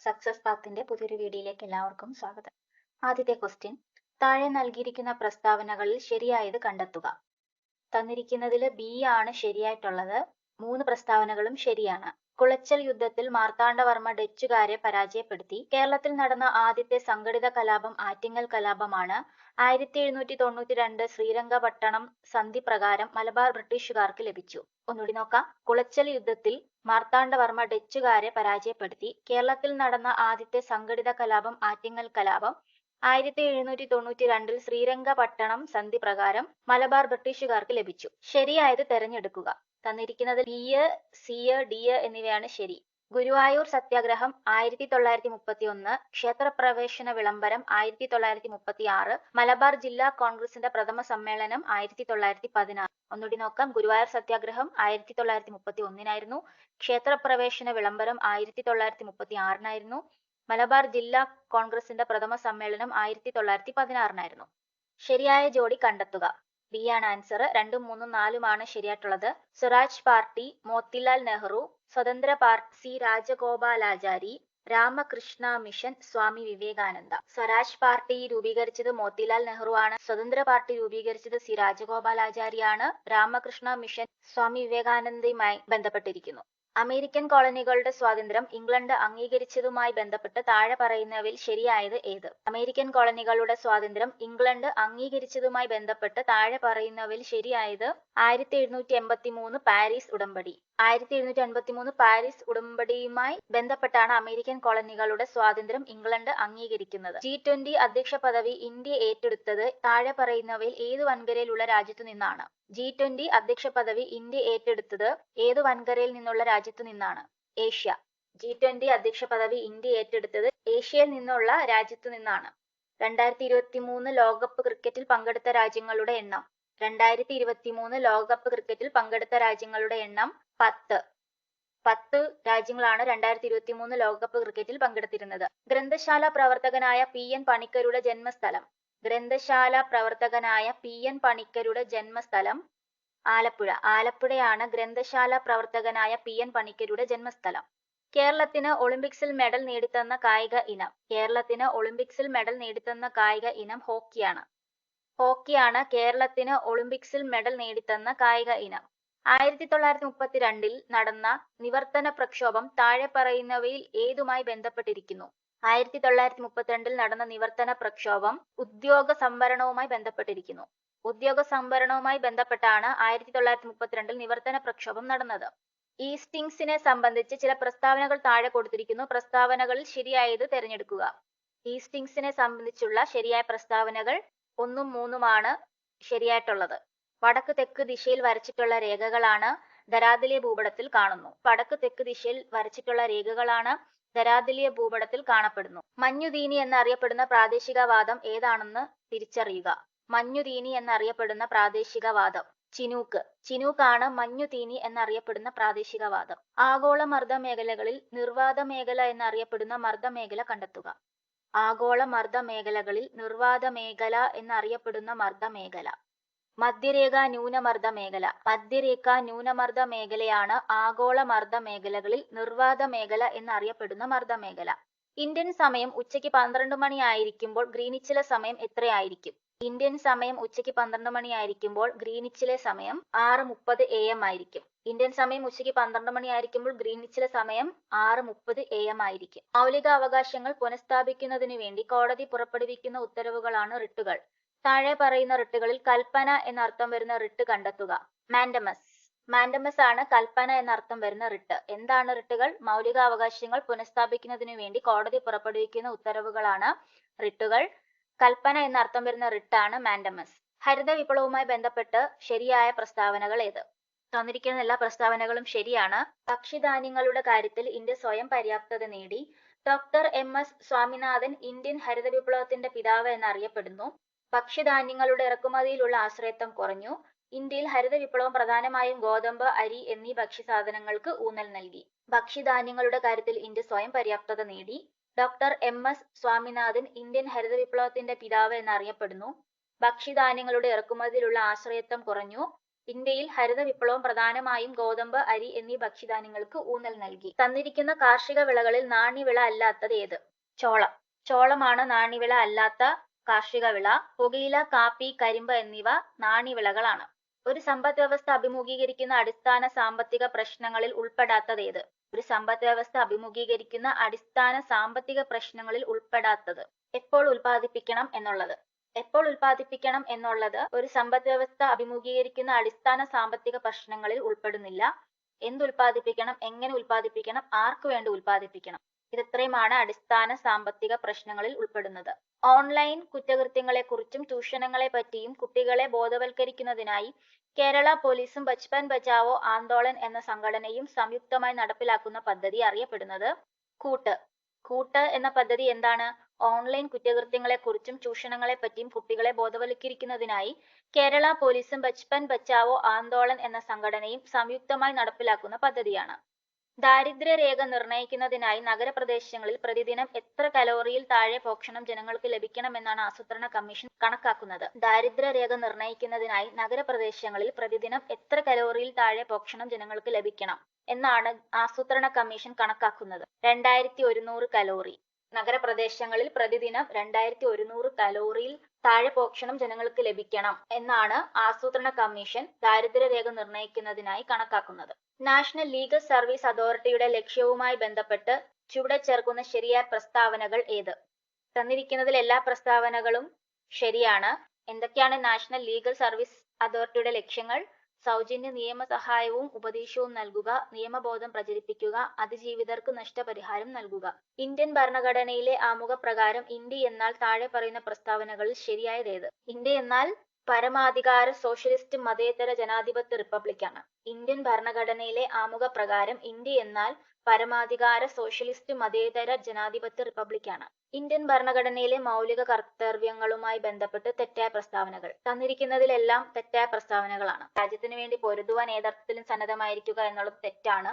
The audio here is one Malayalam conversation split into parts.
സക്സസ് പാത്തിന്റെ പുതിയൊരു വീഡിയോയിലേക്ക് എല്ലാവർക്കും സ്വാഗതം. ആദ്യത്തെ ക്വസ്റ്റ്യൻ താഴെ നൽകിയിരിക്കുന്ന പ്രസ്താവനകളിൽ ശരിയായത് കണ്ടെത്തുക. തന്നിരിക്കുന്നതിൽ ബി ആണ് ശരിയായിട്ടുള്ളത് മൂന്ന് പ്രസ്താവനകളും ശരിയാണ്. കുളച്ചൽ യുദ്ധത്തിൽ മാർത്താണ്ഡവർമ്മ ഡച്ചുകാരെ പരാജയപ്പെടുത്തി. കേരളത്തിൽ നടന്ന ആദ്യത്തെ സംഘടിത കലാപം ആറ്റിങ്ങൽ കലാപമാണ്. ആയിരത്തി എഴുന്നൂറ്റി തൊണ്ണൂറ്റി രണ്ട് ശ്രീരംഗപട്ടണം സന്ധി പ്രകാരം മലബാർ ബ്രിട്ടീഷുകാർക്ക് ലഭിച്ചു. ഒന്നുകൂടി നോക്കാം. കുളച്ചൽ യുദ്ധത്തിൽ മാർത്താണ്ഡവർമ്മ ഡച്ചുകാരെ പരാജയപ്പെടുത്തി. കേരളത്തിൽ നടന്ന ആദ്യത്തെ സംഘടിത കലാപം ആറ്റിങ്ങൽ കലാപം ആയിരത്തി എഴുന്നൂറ്റി തൊണ്ണൂറ്റി രണ്ടിൽ ശ്രീരംഗപട്ടണം സന്ധി പ്രകാരം മലബാർ ബ്രിട്ടീഷുകാർക്ക് ലഭിച്ചു. ശരിയായത് തെരഞ്ഞെടുക്കുക. തന്നിരിക്കുന്നത് ബി സി ഡി എന്നിവയാണ് ശരി. ഗുരുവായൂർ സത്യാഗ്രഹം ആയിരത്തി തൊള്ളായിരത്തി മുപ്പത്തി ഒന്ന് ക്ഷേത്രപ്രവേശന വിളംബരം ആയിരത്തി തൊള്ളായിരത്തി മുപ്പത്തി ആറ് മലബാർ ജില്ലാ കോൺഗ്രസിന്റെ പ്രഥമ സമ്മേളനം ആയിരത്തി തൊള്ളായിരത്തി പതിനാറ് ഒന്നുകൂടി നോക്കാം. ഗുരുവായൂർ സത്യാഗ്രഹം ആയിരത്തി തൊള്ളായിരത്തി മുപ്പത്തി ഒന്നിനായിരുന്നു ക്ഷേത്രപ്രവേശന വിളംബരം ആയിരത്തി തൊള്ളായിരത്തി മുപ്പത്തി ആറിനായിരുന്നു മലബാർ ജില്ലാ കോൺഗ്രസിന്റെ പ്രഥമ സമ്മേളനം ആയിരത്തി തൊള്ളായിരത്തി പതിനാറിനായിരുന്നു. ശരിയായ ജോഡി കണ്ടെത്തുക. ബി ആണ് ആൻസർ രണ്ടും മൂന്നും നാലുമാണ് ശരിയായിട്ടുള്ളത്. Swaraj party Motilal Nehru Swatantra party C Rajagopalachari Ramakrishna mission Swami Vivekananda. Swaraj party രൂപീകരിച്ചത് മോത്തിലാൽ നെഹ്റു ആണ്. സ്വതന്ത്ര പാർട്ടി രൂപീകരിച്ചത് സി രാജഗോപാലാചാരിയാണ് രാമകൃഷ്ണ മിഷൻ സ്വാമി വിവേകാനന്ദയുമായി ബന്ധപ്പെട്ടിരിക്കുന്നു. അമേരിക്കൻ കോളനികളുടെ സ്വാതന്ത്ര്യം ഇംഗ്ലണ്ട് അംഗീകരിച്ചതുമായി ബന്ധപ്പെട്ട് താഴെ പറയുന്നവയിൽ ശരിയായത് ഏത്? അമേരിക്കൻ കോളനികളുടെ സ്വാതന്ത്ര്യം ഇംഗ്ലണ്ട് അംഗീകരിച്ചതുമായി ബന്ധപ്പെട്ട് താഴെ പറയുന്നവയിൽ ശരിയായത് ആയിരത്തി എഴുന്നൂറ്റി എൺപത്തി മൂന്ന് പാരീസ് ഉടമ്പടി. ആയിരത്തി എഴുന്നൂറ്റി എൺപത്തി മൂന്ന് പാരീസ് ഉടമ്പടിയുമായി ബന്ധപ്പെട്ടാണ് അമേരിക്കൻ കോളനികളുടെ സ്വാതന്ത്ര്യം ഇംഗ്ലണ്ട് അംഗീകരിക്കുന്നത്. ജി ട്വന്റി അധ്യക്ഷ പദവി ഇന്ത്യ ഏറ്റെടുത്തത് താഴെ പറയുന്നവയിൽ ഏത് വൻകരയിലുള്ള രാജ്യത്തു നിന്നാണ്? ജി ട്വന്റി അധ്യക്ഷ പദവി ഇന്ത്യ ഏറ്റെടുത്തത് ഏത് വൻകരയിൽ നിന്നുള്ള രാജ്യത്തു നിന്നാണ്. ഏഷ്യ. ജി ട്വന്റി അധ്യക്ഷ പദവി ഇന്ത്യ ഏറ്റെടുത്തത് ഏഷ്യയിൽ നിന്നുള്ള രാജ്യത്തു നിന്നാണ്. രണ്ടായിരത്തി ഇരുപത്തി മൂന്ന് ലോകകപ്പ് ക്രിക്കറ്റിൽ പങ്കെടുത്ത രാജ്യങ്ങളുടെ എണ്ണം. രണ്ടായിരത്തി ഇരുപത്തി മൂന്ന് ലോകകപ്പ് ക്രിക്കറ്റിൽ പങ്കെടുത്ത രാജ്യങ്ങളുടെ എണ്ണം പത്ത്. പത്ത് രാജ്യങ്ങളാണ് രണ്ടായിരത്തി ഇരുപത്തി മൂന്ന് ലോകകപ്പ് ക്രിക്കറ്റിൽ പങ്കെടുത്തിരുന്നത്. ഗ്രന്ഥശാല പ്രവർത്തകനായ പി എൻ പണിക്കരുടെ ജന്മസ്ഥലം. ഗ്രന്ഥശാല പ്രവർത്തകനായ പി എൻ പണിക്കരുടെ ജന്മസ്ഥലം ആലപ്പുഴ. ആലപ്പുഴയാണ് ഗ്രന്ഥശാല പ്രവർത്തകനായ പി. എൻ. പണിക്കരുടെ ജന്മസ്ഥലം. കേരളത്തിന് ഒളിമ്പിക്സിൽ മെഡൽ നേടിത്തന്ന കായിക ഇനം. കേരളത്തിന് ഒളിമ്പിക്സിൽ മെഡൽ നേടിത്തന്ന കായിക ഇനം ഹോക്കിയാണ്. ഹോക്കിയാണ് കേരളത്തിന് ഒളിമ്പിക്സിൽ മെഡൽ നേടിത്തന്ന കായിക ഇനം. ആയിരത്തി തൊള്ളായിരത്തി മുപ്പത്തിരണ്ടിൽ നടന്ന നിവർത്തന പ്രക്ഷോഭം താഴെ പറയുന്നവയിൽ ഏതുമായി ബന്ധപ്പെട്ടിരിക്കുന്നു? ആയിരത്തി തൊള്ളായിരത്തി മുപ്പത്തിരണ്ടിൽ നടന്ന നിവർത്തന പ്രക്ഷോഭം ഉദ്യോഗ സംവരണവുമായി ബന്ധപ്പെട്ടിരിക്കുന്നു. ഉദ്യോഗ സംവരണവുമായി ബന്ധപ്പെട്ടാണ് ആയിരത്തി തൊള്ളായിരത്തി മുപ്പത്തിരണ്ടിൽ നിവർത്തന പ്രക്ഷോഭം നടന്നത്. ഈസ്റ്റിങ്സിനെ സംബന്ധിച്ച് ചില പ്രസ്താവനകൾ താഴെ കൊടുത്തിരിക്കുന്നു. പ്രസ്താവനകളിൽ ശരിയായത് തിരഞ്ഞെടുക്കുക. ഈസ്റ്റിങ്സിനെ സംബന്ധിച്ചുള്ള ശരിയായ പ്രസ്താവനകൾ ഒന്നും മൂന്നുമാണ് ശരിയായിട്ടുള്ളത്. വടക്ക് തെക്ക് ദിശയിൽ വരച്ചിട്ടുള്ള രേഖകളാണ് ധരാതിലെ ഭൂപടത്തിൽ കാണുന്നു. വടക്ക് തെക്ക് ദിശയിൽ വരച്ചിട്ടുള്ള രേഖകളാണ് ധരാതിലിയ ഭൂപടത്തിൽ കാണപ്പെടുന്നു. മഞ്ഞുദീനി എന്നറിയപ്പെടുന്ന പ്രാദേശികവാദം ഏതാണെന്ന് തിരിച്ചറിയുക. മഞ്ഞുതീനി എന്നറിയപ്പെടുന്ന പ്രാദേശികവാദം ചിനൂക്ക്. ചിനൂക്കാണ് മഞ്ഞുതീനി എന്നറിയപ്പെടുന്ന പ്രാദേശികവാദം ആഗോള മർദ്ദ മേഖലകളിൽ നിർവാത മേഖല എന്നറിയപ്പെടുന്ന മർദ്ദ മേഖല കണ്ടെത്തുക. ആഗോള മർദ്ദ മേഖലകളിൽ നിർവാത മേഖല എന്നറിയപ്പെടുന്ന മർദ്ദ മേഖല. മധ്യരേഖ ന്യൂനമർദ്ദ മേഖല. മധ്യരേഖ ന്യൂനമർദ്ദ മേഖലയാണ് ആഗോള മർദ്ദ മേഖലകളിൽ നിർവാത മേഖല എന്നറിയപ്പെടുന്ന മർദ്ദ മേഖല. ഇന്ത്യൻ സമയം ഉച്ചയ്ക്ക് പന്ത്രണ്ട് മണി ആയിരിക്കുമ്പോൾ ഗ്രീനിച്ചിലെ സമയം എത്രയായിരിക്കും? ഇന്ത്യൻ സമയം ഉച്ചയ്ക്ക് പന്ത്രണ്ട് മണിയായിരിക്കുമ്പോൾ ഗ്രീനിച്ചിലെ സമയം ആറ് മുപ്പത് എ എം ആയിരിക്കും. ഇന്ത്യൻ സമയം ഉച്ചയ്ക്ക് പന്ത്രണ്ട് മണിയായിരിക്കുമ്പോൾ ഗ്രീനിച്ചിലെ സമയം ആറ് മുപ്പത് എ എം ആയിരിക്കും. മൗലിക അവകാശങ്ങൾ പുനഃസ്ഥാപിക്കുന്നതിനു വേണ്ടി കോടതി പുറപ്പെടുവിക്കുന്ന ഉത്തരവുകളാണ് റിട്ടുകൾ. താഴെ പറയുന്ന റിട്ടുകളിൽ കൽപ്പന എന്നർത്ഥം വരുന്ന റിട്ട് കണ്ടെത്തുക. മാൻഡമസ്. മാൻഡമസ് ആണ് കൽപ്പന എന്നർത്ഥം വരുന്ന റിട്ട്. എന്താണ് റിട്ടുകൾ? മൗലികാവകാശങ്ങൾ പുനഃസ്ഥാപിക്കുന്നതിനു വേണ്ടി കോടതി പുറപ്പെടുവിക്കുന്ന ഉത്തരവുകളാണ് റിട്ടുകൾ. കൽപ്പന എന്നർത്ഥം വരുന്ന റിട്ടാണ് മാൻഡമസ്. ഹരിത വിപ്ലവവുമായി ബന്ധപ്പെട്ട് ശരിയായ പ്രസ്താവനകൾ ഏത്? തന്നിരിക്കുന്ന എല്ലാ പ്രസ്താവനകളും ശരിയാണ്. ഭക്ഷ്യധാന്യങ്ങളുടെ കാര്യത്തിൽ ഇന്ത്യ സ്വയം പര്യാപ്തത നേടി. Doctor M S Swaminathan Indian ഹരിത വിപ്ലവത്തിന്റെ പിതാവ് എന്നറിയപ്പെടുന്നു. ഭക്ഷ്യധാന്യങ്ങളുടെ ഇറക്കുമതിയിലുള്ള ആശ്രയത്വം കുറഞ്ഞു. ഇന്ത്യയിൽ ഹരിത വിപ്ലവം പ്രധാനമായും ഗോതമ്പ് അരി എന്നീ ഭക്ഷ്യസാധനങ്ങൾക്ക് ഊന്നൽ നൽകി. ഭക്ഷ്യധാന്യങ്ങളുടെ കാര്യത്തിൽ ഇന്ത്യ സ്വയം പര്യാപ്തത നേടി. Doctor M S Swaminathan Indian ഹരിത വിപ്ലവത്തിന്റെ പിതാവ് എന്നറിയപ്പെടുന്നു. ഭക്ഷ്യധാന്യങ്ങളുടെ ഇറക്കുമതിയിലുള്ള ആശ്രയത്വം കുറഞ്ഞു. ഇന്ത്യയിൽ ഹരിത വിപ്ലവം പ്രധാനമായും ഗോതമ്പ് അരി എന്നീ ഭക്ഷ്യധാന്യങ്ങൾക്ക് ഊന്നൽ നൽകി. തന്നിരിക്കുന്ന കാർഷിക വിളകളിൽ നാണ്യവിള അല്ലാത്തത് ഏത്? ചോളം. ചോളമാണ് നാണ്യവിള അല്ലാത്ത കാർഷിക വിള. പുകയില കാപ്പി കരിമ്പ് എന്നിവ നാണ്യവിളകളാണ്. ഒരു സമ്പദ് വ്യവസ്ഥ അഭിമുഖീകരിക്കുന്ന അടിസ്ഥാന സാമ്പത്തിക പ്രശ്നങ്ങളിൽ ഉൾപ്പെടാത്തത് ഏത്? ഒരു സമ്പദ് വ്യവസ്ഥ അഭിമുഖീകരിക്കുന്ന അടിസ്ഥാന സാമ്പത്തിക പ്രശ്നങ്ങളിൽ ഉൾപ്പെടാത്തത് എപ്പോൾ ഉൽപ്പാദിപ്പിക്കണം എന്നുള്ളത്. എപ്പോൾ ഉൽപ്പാദിപ്പിക്കണം എന്നുള്ളത് ഒരു സമ്പദ് വ്യവസ്ഥ അഭിമുഖീകരിക്കുന്ന അടിസ്ഥാന സാമ്പത്തിക പ്രശ്നങ്ങളിൽ ഉൾപ്പെടുന്നില്ല. എന്ത് ഉൽപ്പാദിപ്പിക്കണം എങ്ങനെ ഉൽപ്പാദിപ്പിക്കണം ആർക്ക് വേണ്ടി ഉൽപ്പാദിപ്പിക്കണം. ഇത്രയുമാണ് അടിസ്ഥാന സാമ്പത്തിക പ്രശ്നങ്ങളിൽ ഉൾപ്പെടുന്നത്. ഓൺലൈൻ കുറ്റകൃത്യങ്ങളെക്കുറിച്ചും ചൂഷണങ്ങളെ പറ്റിയും കുട്ടികളെ ബോധവൽക്കരിക്കുന്നതിനായി കേരള പോലീസും ബച്പൻ ബച്ചാവോ ആന്തോളൻ എന്ന സംഘടനയും സംയുക്തമായി നടപ്പിലാക്കുന്ന പദ്ധതി അറിയപ്പെടുന്നത് കൂട്ട്. കൂട്ട് എന്ന പദ്ധതി എന്താണ്? ഓൺലൈൻ കുറ്റകൃത്യങ്ങളെക്കുറിച്ചും ചൂഷണങ്ങളെ പറ്റിയും കുട്ടികളെ ബോധവൽക്കരിക്കുന്നതിനായി കേരള പോലീസും ബച്പൻ ബച്ചാവോ ആന്തോളൻ എന്ന സംഘടനയും സംയുക്തമായി നടപ്പിലാക്കുന്ന പദ്ധതിയാണ്. ദാരിദ്ര്യരേഖ നിർണയിക്കുന്നതിനായി നഗരപ്രദേശങ്ങളിൽ പ്രതിദിനം എത്ര കലോറിയിൽ താഴെ ഭക്ഷണം ജനങ്ങൾക്ക് ലഭിക്കണമെന്നാണ് ആസൂത്രണ കമ്മീഷൻ കണക്കാക്കുന്നത്. ദാരിദ്ര്യരേഖ നിർണയിക്കുന്നതിനായി നഗരപ്രദേശങ്ങളിൽ പ്രതിദിനം എത്ര കലോറിയിൽ താഴെ ഭക്ഷണം ജനങ്ങൾക്ക് ലഭിക്കണം എന്നാണ് ആസൂത്രണ കമ്മീഷൻ കണക്കാക്കുന്നത്. രണ്ടായിരത്തി ഒരുന്നൂറ് കലോറി. നഗരപ്രദേശങ്ങളിൽ പ്രതിദിനം രണ്ടായിരത്തി ഒരുന്നൂറ് കലോറിയിൽ താഴെ പോഷണം ജനങ്ങൾക്ക് ലഭിക്കണം എന്നാണ് ആസൂത്രണ കമ്മീഷൻ ദാരിദ്ര്യരേഖ നിർണയിക്കുന്നതിനായി കണക്കാക്കുന്നത്. നാഷണൽ ലീഗൽ സർവീസ് അതോറിറ്റിയുടെ ലക്ഷ്യവുമായി ബന്ധപ്പെട്ട് ചുവടെ ചേർക്കുന്ന ശരിയായ പ്രസ്താവനകൾ ഏത്? തന്നിരിക്കുന്നതിൽ എല്ലാ പ്രസ്താവനകളും ശരിയാണ്. എന്തൊക്കെയാണ് നാഷണൽ ലീഗൽ സർവീസ് അതോറിറ്റിയുടെ ലക്ഷ്യങ്ങൾ? സൗജന്യ നിയമ സഹായവും ഉപദേശവും നൽകുക നിയമബോധം പ്രചരിപ്പിക്കുക അതിജീവിതർക്ക് നഷ്ടപരിഹാരം നൽകുക. ഇന്ത്യൻ ഭരണഘടനയിലെ ആമുഖപ്രകാരം ഇന്ത്യ എന്നാൽ താഴെ പറയുന്ന പ്രസ്താവനകളിൽ ശരിയായത് ഏത്? ഇന്ത്യ എന്നാൽ പരമാധികാര സോഷ്യലിസ്റ്റ് മതേതര ജനാധിപത്യ റിപ്പബ്ലിക്കാണ് ഇന്ത്യൻ ഭരണഘടനയിലെ ആമുഖപ്രകാരം ഇന്ത്യ എന്നാൽ പരമാധികാര സോഷ്യലിസ്റ്റ് മതേതര ജനാധിപത്യ റിപ്പബ്ലിക്കാണ് ഇന്ത്യൻ ഭരണഘടനയിലെ മൗലിക കർത്തവ്യങ്ങളുമായി ബന്ധപ്പെട്ട് തെറ്റായ പ്രസ്താവനകൾ. തന്നിരിക്കുന്നതിലെല്ലാം തെറ്റായ പ്രസ്താവനകളാണ്. രാജ്യത്തിന് വേണ്ടി പൊരുതുവാൻ ഏതർത്ഥത്തിലും സന്നദ്ധമായിരിക്കുക എന്നുള്ളത് തെറ്റാണ്.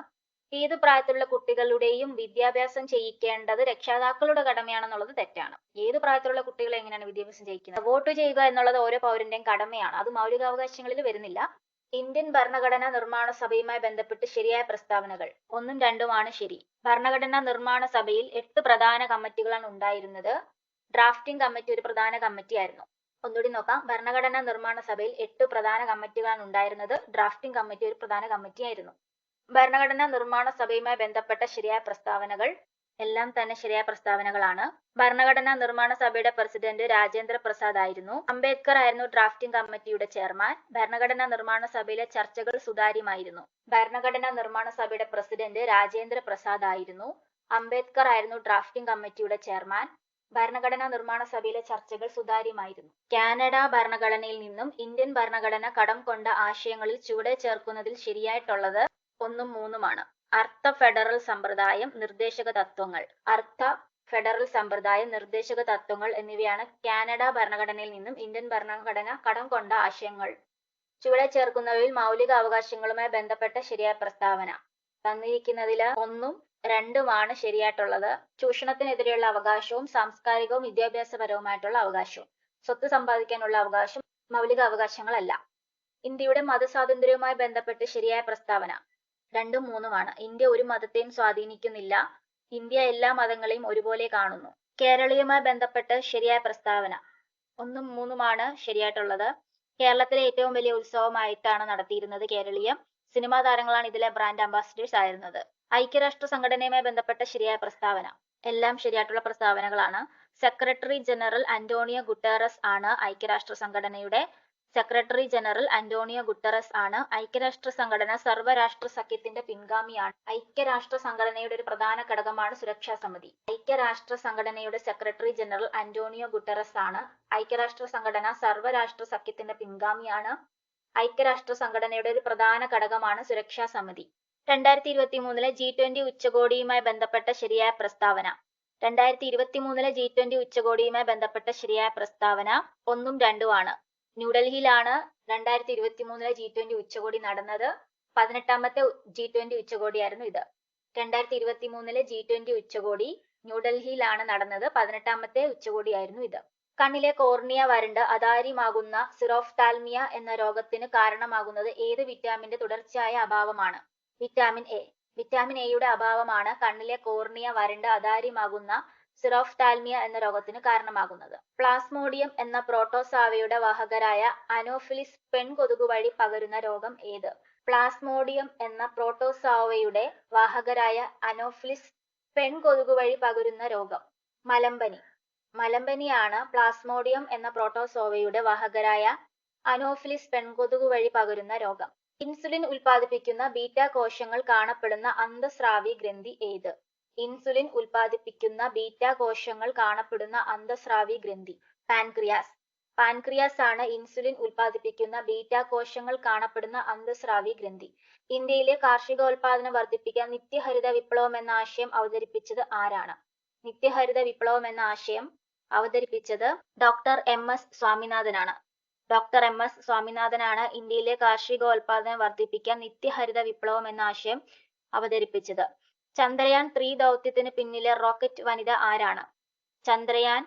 ഏത് പ്രായത്തിലുള്ള കുട്ടികളുടെയും വിദ്യാഭ്യാസം ചെയ്യിക്കേണ്ടത് രക്ഷാതാക്കളുടെ കടമയാണെന്നുള്ളത് തെറ്റാണ്. ഏത് പ്രായത്തിലുള്ള കുട്ടികളെ എങ്ങനെയാണ് വിദ്യാഭ്യാസം ചെയ്യിക്കുന്നത്? വോട്ട് ചെയ്യുക എന്നുള്ളത് ഓരോ പൗരന്റെയും കടമയാണ്. അത് മൗലികാവകാശങ്ങളിൽ വരുന്നില്ല. ഇന്ത്യൻ ഭരണഘടനാ നിർമ്മാണ സഭയുമായി ബന്ധപ്പെട്ട് ശരിയായ പ്രസ്താവനകൾ. ഒന്നും രണ്ടുമാണ് ശരി. ഭരണഘടനാ നിർമ്മാണ സഭയിൽ എട്ട് പ്രധാന കമ്മിറ്റികളാണ് ഉണ്ടായിരുന്നത്. ഡ്രാഫ്റ്റിംഗ് കമ്മിറ്റി ഒരു പ്രധാന കമ്മിറ്റിയായിരുന്നു. ഒന്നുകൂടി നോക്കാം. ഭരണഘടനാ നിർമ്മാണ സഭയിൽ എട്ട് പ്രധാന കമ്മിറ്റികളാണ് ഉണ്ടായിരുന്നത്. ഡ്രാഫ്റ്റിംഗ് കമ്മിറ്റി ഒരു പ്രധാന കമ്മിറ്റിയായിരുന്നു. ഭരണഘടനാ നിർമ്മാണ സഭയുമായി ബന്ധപ്പെട്ട ശരിയായ പ്രസ്താവനകൾ എല്ലാം തന്നെ ശരിയായ പ്രസ്താവനകളാണ്. ഭരണഘടനാ നിർമ്മാണ സഭയുടെ പ്രസിഡന്റ് രാജേന്ദ്ര പ്രസാദ് ആയിരുന്നു. അംബേദ്കർ ആയിരുന്നു ഡ്രാഫ്റ്റിംഗ് കമ്മിറ്റിയുടെ ചെയർമാൻ. ഭരണഘടനാ നിർമ്മാണ സഭയിലെ ചർച്ചകൾ സുതാര്യമായിരുന്നു. ഭരണഘടനാ നിർമ്മാണ സഭയുടെ പ്രസിഡന്റ് രാജേന്ദ്ര പ്രസാദ് ആയിരുന്നു. അംബേദ്കർ ആയിരുന്നു ഡ്രാഫ്റ്റിംഗ് കമ്മിറ്റിയുടെ ചെയർമാൻ. ഭരണഘടനാ നിർമ്മാണ സഭയിലെ ചർച്ചകൾ സുതാര്യമായിരുന്നു. കാനഡ ഭരണഘടനയിൽ നിന്നും ഇന്ത്യൻ ഭരണഘടന കടം കൊണ്ട ആശയങ്ങളിൽ ചുവടെ ചേർക്കുന്നതിൽ ശരിയായിട്ടുള്ളത് ഒന്നും മൂന്നുമാണ്. അർത്ഥ ഫെഡറൽ സമ്പ്രദായം നിർദ്ദേശക തത്വങ്ങൾ. അർത്ഥ ഫെഡറൽ സമ്പ്രദായം നിർദ്ദേശക തത്വങ്ങൾ എന്നിവയാണ് കാനഡ ഭരണഘടനയിൽ നിന്നും ഇന്ത്യൻ ഭരണഘടന കടം കൊണ്ട ആശയങ്ങൾ. ചുവടെ ചേർക്കുന്നവയിൽ മൗലിക അവകാശങ്ങളുമായി ബന്ധപ്പെട്ട ശരിയായ പ്രസ്താവന. തന്നിരിക്കുന്നതിൽ ഒന്നും രണ്ടുമാണ് ശരിയായിട്ടുള്ളത്. ചൂഷണത്തിനെതിരെയുള്ള അവകാശവും സാംസ്കാരികവും വിദ്യാഭ്യാസപരവുമായിട്ടുള്ള അവകാശവും. സ്വത്ത് സമ്പാദിക്കാനുള്ള അവകാശം മൗലിക അവകാശങ്ങളല്ല. ഇന്ത്യയുടെ മതസ്വാതന്ത്ര്യവുമായി ബന്ധപ്പെട്ട് ശരിയായ പ്രസ്താവന. രണ്ടും മൂന്നുമാണ്. ഇന്ത്യ ഒരു മതത്തെയും സ്വാധീനിക്കുന്നില്ല. ഇന്ത്യ എല്ലാ മതങ്ങളെയും ഒരുപോലെ കാണുന്നു. കേരളീയമായി ബന്ധപ്പെട്ട് ശരിയായ പ്രസ്താവന. ഒന്നും മൂന്നുമാണ് ശരിയായിട്ടുള്ളത്. കേരളത്തിലെ ഏറ്റവും വലിയ ഉത്സവമായിട്ടാണ് നടത്തിയിരുന്നത് കേരളീയം. സിനിമാ താരങ്ങളാണ് ഇതിലെ ബ്രാൻഡ് അംബാസിഡേഴ്സ് ആയിരുന്നത്. ഐക്യരാഷ്ട്ര സംഘടനയുമായി ബന്ധപ്പെട്ട ശരിയായ പ്രസ്താവന. എല്ലാം ശരിയായിട്ടുള്ള പ്രസ്താവനകളാണ്. സെക്രട്ടറി ജനറൽ അന്റോണിയോ ഗുട്ടേറസ് ആണ് ഐക്യരാഷ്ട്ര സംഘടനയുടെ സെക്രട്ടറി ജനറൽ അന്റോണിയോ ഗുട്ടറസ് ആണ്. ഐക്യരാഷ്ട്ര സംഘടന സർവരാഷ്ട്ര സഖ്യത്തിന്റെ പിൻഗാമിയാണ്. ഐക്യരാഷ്ട്ര സംഘടനയുടെ ഒരു പ്രധാന ഘടകമാണ് സുരക്ഷാ സമിതി. ഐക്യരാഷ്ട്ര സംഘടനയുടെ സെക്രട്ടറി ജനറൽ അന്റോണിയോ ഗുട്ടറസ് ആണ്. ഐക്യരാഷ്ട്ര സംഘടന സർവരാഷ്ട്ര സഖ്യത്തിന്റെ പിൻഗാമിയാണ്. ഐക്യരാഷ്ട്ര സംഘടനയുടെ ഒരു പ്രധാന ഘടകമാണ് സുരക്ഷാ സമിതി. രണ്ടായിരത്തി ഇരുപത്തി മൂന്നിലെ ജി ട്വന്റി ഉച്ചകോടിയുമായി ബന്ധപ്പെട്ട ശരിയായ പ്രസ്താവന. രണ്ടായിരത്തി ഇരുപത്തി മൂന്നിലെ ജി ട്വന്റി ഉച്ചകോടിയുമായി ബന്ധപ്പെട്ട ശരിയായ പ്രസ്താവന ഒന്നും രണ്ടുമാണ് ന്യൂഡൽഹിയിലാണ് രണ്ടായിരത്തി ഇരുപത്തി മൂന്നിലെ ജി ട്വന്റി ഉച്ചകോടി നടന്നത്. പതിനെട്ടാമത്തെ ജി ട്വന്റി ഉച്ചകോടിയായിരുന്നു ഇത്. രണ്ടായിരത്തി ഇരുപത്തി മൂന്നിലെ ജി ട്വന്റി ഉച്ചകോടി ന്യൂഡൽഹിയിലാണ് നടന്നത്. പതിനെട്ടാമത്തെ ഉച്ചകോടിയായിരുന്നു ഇത്. കണ്ണിലെ കോർണിയ വരണ്ട് അതാര്യമാകുന്ന സിറോഫ്താൽമിയ എന്ന രോഗത്തിന് കാരണമാകുന്നത് ഏത് വിറ്റാമിന്റെ തുടർച്ചയായ അഭാവമാണ്? Vitamin A. വിറ്റാമിൻ എയുടെ അഭാവമാണ് കണ്ണിലെ കോർണിയ വരണ്ട് അതാര്യമാകുന്ന സിറോഫ്താൽമിയ എന്ന രോഗത്തിന് കാരണമാകുന്നത്. പ്ലാസ്മോഡിയം എന്ന പ്രോട്ടോസാവയുടെ വാഹകരായ അനോഫിലിസ് പെൺകൊതുക് വഴി പകരുന്ന രോഗം ഏത്? പ്ലാസ്മോഡിയം എന്ന പ്രോട്ടോസാവയുടെ വാഹകരായ അനോഫിലിസ് പെൺകൊതുക് വഴി പകരുന്ന രോഗം. മലമ്പനി. മലമ്പനിയാണ് പ്ലാസ്മോഡിയം എന്ന പ്രോട്ടോസോവയുടെ വാഹകരായ അനോഫിലിസ് പെൺകൊതുക് വഴി പകരുന്ന രോഗം. ഇൻസുലിൻ ഉൽപ്പാദിപ്പിക്കുന്ന ബീറ്റ കോശങ്ങൾ കാണപ്പെടുന്ന അന്തസ്രാവി ഗ്രന്ഥി ഏത്? ഇൻസുലിൻ ഉൽപ്പാദിപ്പിക്കുന്ന ബീറ്റ കോശങ്ങൾ കാണപ്പെടുന്ന അന്തസ്രാവി ഗ്രന്ഥി പാൻക്രിയാസ്. പാൻക്രിയാസ് ആണ് ഇൻസുലിൻ ഉൽപ്പാദിപ്പിക്കുന്ന ബീറ്റ കോശങ്ങൾ കാണപ്പെടുന്ന അന്തസ്രാവി ഗ്രന്ഥി. ഇന്ത്യയിലെ കാർഷികോൽപാദനം വർദ്ധിപ്പിക്കാൻ നിത്യഹരിത വിപ്ലവം എന്ന ആശയം അവതരിപ്പിച്ചത് ആരാണ്? നിത്യഹരിത വിപ്ലവം എന്ന ആശയം അവതരിപ്പിച്ചത് ഡോക്ടർ എം എസ് സ്വാമിനാഥനാണ്. ഡോക്ടർ എം എസ് സ്വാമിനാഥനാണ് ഇന്ത്യയിലെ കാർഷികോൽപാദനം വർദ്ധിപ്പിക്കാൻ നിത്യഹരിത വിപ്ലവം എന്ന ആശയം അവതരിപ്പിച്ചത്. ചന്ദ്രയാൻ ത്രീ ദൗത്യത്തിന് പിന്നിലെ റോക്കറ്റ് വനിത ആരാണ്? ചന്ദ്രയാൻ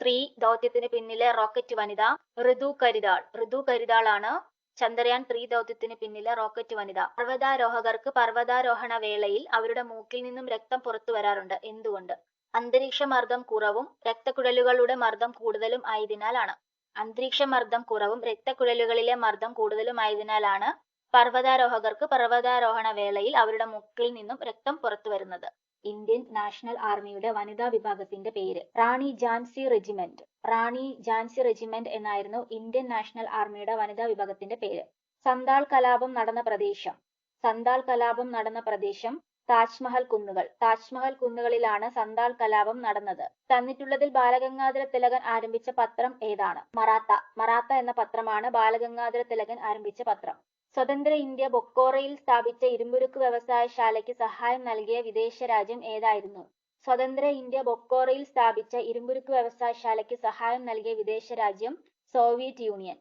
ത്രീ ദൗത്യത്തിന് പിന്നിലെ റോക്കറ്റ് വനിത ഋതു കരിതാൾ. ഋതു കരിതാൾ ആണ് ചന്ദ്രയാൻ ത്രീ ദൗത്യത്തിന് പിന്നിലെ റോക്കറ്റ് വനിത. പർവതാരോഹകർക്ക് പർവതാരോഹണ വേളയിൽ അവരുടെ മൂക്കിൽ നിന്നും രക്തം പുറത്തു വരാറുണ്ട്. എന്തുകൊണ്ട്? അന്തരീക്ഷ മർദ്ദം കുറവും രക്തക്കുഴലുകളുടെ മർദ്ദം കൂടുതലും ആയതിനാലാണ്. അന്തരീക്ഷ മർദ്ദം കുറവും രക്തക്കുഴലുകളിലെ മർദ്ദം കൂടുതലും ആയതിനാലാണ് പർവതാരോഹകർക്ക് പർവതാരോഹണ വേളയിൽ അവരുടെ മൂക്കിൽ നിന്നും രക്തം പുറത്തു വരുന്നത്. ഇന്ത്യൻ നാഷണൽ ആർമിയുടെ വനിതാ വിഭാഗത്തിന്റെ പേര്. റാണി ജാൻസി റെജിമെന്റ്. റാണി ജാൻസി റെജിമെന്റ് എന്നായിരുന്നു ഇന്ത്യൻ നാഷണൽ ആർമിയുടെ വനിതാ വിഭാഗത്തിന്റെ പേര്. സന്താൾ കലാപം നടന്ന പ്രദേശം. സന്താൾ കലാപം നടന്ന പ്രദേശം താജ്മഹൽ കുന്നുകൾ. താജ്മഹൽ കുന്നുകളിലാണ് സന്താൾ കലാപം നടന്നത്. തന്നിട്ടുള്ളതിൽ ബാലഗംഗാധര തിലകൻ ആരംഭിച്ച പത്രം ഏതാണ്? മറാത്ത. മറാത്ത എന്ന പത്രമാണ് ബാലഗംഗാധര തിലകൻ ആരംഭിച്ച പത്രം. സ്വതന്ത്ര ഇന്ത്യ ബൊക്കോറയിൽ സ്ഥാപിച്ച ഇരുമ്പുരുക്ക് വ്യവസായശാലയ്ക്ക് സഹായം നൽകിയ വിദേശ രാജ്യം ഏതായിരുന്നു? സ്വതന്ത്ര ഇന്ത്യ ബൊക്കോറയിൽ സ്ഥാപിച്ച ഇരുമ്പുരുക്ക് വ്യവസായശാലയ്ക്ക് സഹായം നൽകിയ വിദേശ രാജ്യം സോവിയറ്റ് യൂണിയൻ.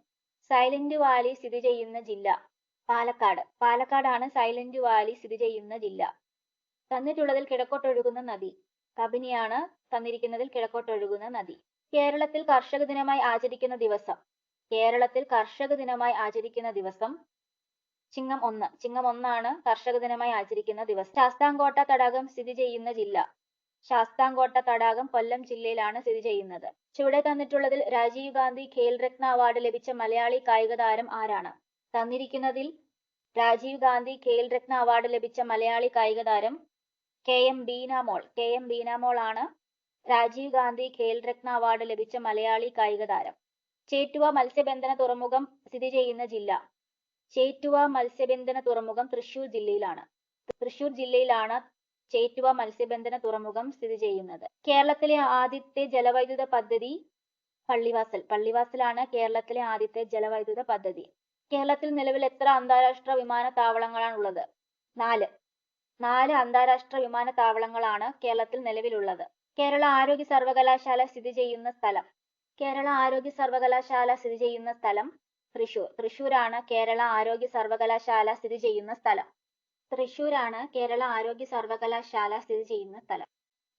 സൈലന്റ് വാലി സ്ഥിതി ചെയ്യുന്ന ജില്ല പാലക്കാട്. പാലക്കാടാണ് സൈലന്റ് വാലി സ്ഥിതി ചെയ്യുന്ന ജില്ല. തന്നിട്ടുള്ളതിൽ കിഴക്കോട്ടൊഴുകുന്ന നദി. കബിനിയാണ് തന്നിരിക്കുന്നതിൽ കിഴക്കോട്ടൊഴുകുന്ന നദി. കേരളത്തിൽ കർഷക ദിനമായി ആചരിക്കുന്ന ദിവസം. കേരളത്തിൽ കർഷക ദിനമായി ആചരിക്കുന്ന ദിവസം ചിങ്ങം ഒന്ന്. ചിങ്ങം ഒന്നാണ് കർഷക ദിനമായി ആചരിക്കുന്ന ദിവസം. ശാസ്താംകോട്ട തടാകം സ്ഥിതി ചെയ്യുന്ന ജില്ല. ശാസ്താംകോട്ട തടാകം കൊല്ലം ജില്ലയിലാണ് സ്ഥിതി ചെയ്യുന്നത്. ചുവടെ തന്നിട്ടുള്ളതിൽ രാജീവ് ഗാന്ധി ഖേൽ രത്ന അവാർഡ് ലഭിച്ച മലയാളി കായിക താരം ആരാണ്? തന്നിരിക്കുന്നതിൽ രാജീവ് ഗാന്ധി ഖേൽ രത്ന അവാർഡ് ലഭിച്ച മലയാളി കായിക താരം K M Beenamol. K M Beenamol ആണ് രാജീവ് ഗാന്ധി ഖേൽ രത്ന അവാർഡ് ലഭിച്ച മലയാളി കായിക താരം. ചേറ്റുവ മത്സ്യബന്ധന തുറമുഖം സ്ഥിതി ചെയ്യുന്ന ജില്ല. ചേറ്റുവ മത്സ്യബന്ധന തുറമുഖം തൃശൂർ ജില്ലയിലാണ്. തൃശൂർ ജില്ലയിലാണ് ചേറ്റുവ മത്സ്യബന്ധന തുറമുഖം സ്ഥിതി ചെയ്യുന്നത്. കേരളത്തിലെ ആദ്യത്തെ ജലവൈദ്യുത പദ്ധതി പള്ളിവാസൽ. പള്ളിവാസലാണ് കേരളത്തിലെ ആദ്യത്തെ ജലവൈദ്യുത പദ്ധതി. കേരളത്തിൽ നിലവിൽ എത്ര അന്താരാഷ്ട്ര വിമാനത്താവളങ്ങളാണ് ഉള്ളത് നാല്. നാല് അന്താരാഷ്ട്ര വിമാനത്താവളങ്ങളാണ് കേരളത്തിൽ നിലവിലുള്ളത്. കേരള ആരോഗ്യ സർവകലാശാല സ്ഥിതി ചെയ്യുന്ന സ്ഥലം. കേരള ആരോഗ്യ സർവകലാശാല സ്ഥിതി ചെയ്യുന്ന സ്ഥലം തൃശൂർ. തൃശൂരാണ് കേരള ആരോഗ്യ സർവകലാശാല സ്ഥിതി ചെയ്യുന്ന സ്ഥലം. തൃശൂരാണ് കേരള ആരോഗ്യ സർവകലാശാല സ്ഥിതി ചെയ്യുന്ന സ്ഥലം.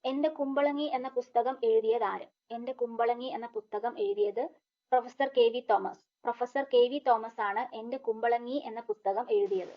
എന്റെ കുമ്പളങ്ങി എന്ന പുസ്തകം എഴുതിയത് ആര്? എന്റെ കുമ്പളങ്ങി എന്ന പുസ്തകം എഴുതിയത് professor K V Thomas. Professor K V Thomas ആണ് എന്റെ കുമ്പളങ്ങി എന്ന പുസ്തകം എഴുതിയത്.